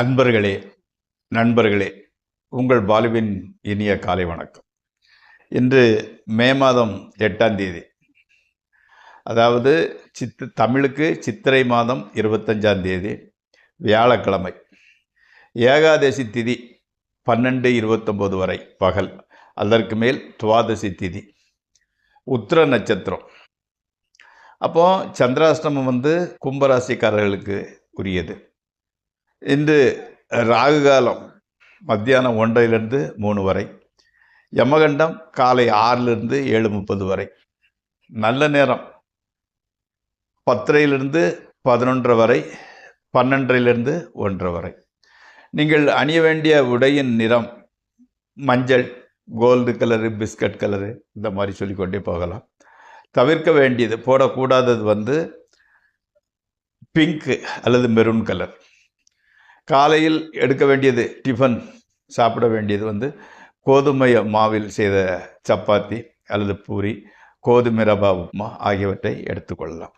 அன்பர்களே நண்பர்களே உங்கள் பாலுவின் இனிய காலை வணக்கம். இன்று மே மாதம் எட்டாம் தேதி. அதாவது சித்து தமிழுக்கு சித்திரை மாதம் இருபத்தஞ்சாம் தேதி வியாழக்கிழமை. ஏகாதசி திதி பன்னெண்டு இருபத்தொம்போது வரை பகல் அதற்கு மேல் துவாதசி திதி உத்திர நட்சத்திரம். அப்போ சந்திராஷ்டமம் வந்து கும்பராசிக்காரர்களுக்கு உரியது. இன்று ராகு காலம் மத்தியானம் ஒன்றையிலிருந்து மூணு வரை. யமகண்டம் காலை ஆறிலிருந்து ஏழு முப்பது வரை. நல்ல நேரம். பத்தரையிலிருந்து பதினொன்றரை வரை பன்னெண்டரையிலிருந்து ஒன்றரை வரை. நீங்கள் அணிய வேண்டிய உடையின் நிறம் மஞ்சள் கோல்டு கலரு பிஸ்கட் கலரு இந்த மாதிரி சொல்லிக்கொண்டே போகலாம். தவிர்க்க வேண்டியது போடக்கூடாதது வந்து பிங்க்கு அல்லது மெரூன் கலர். காலையில் எடுக்க வேண்டியது டிஃபன் சாப்பிட வேண்டியது வந்து கோதுமை மாவில் செய்த சப்பாத்தி அல்லது பூரி கோதுமை ரவா உப்புமா ஆகியவற்றை எடுத்துக்கொள்ளலாம்.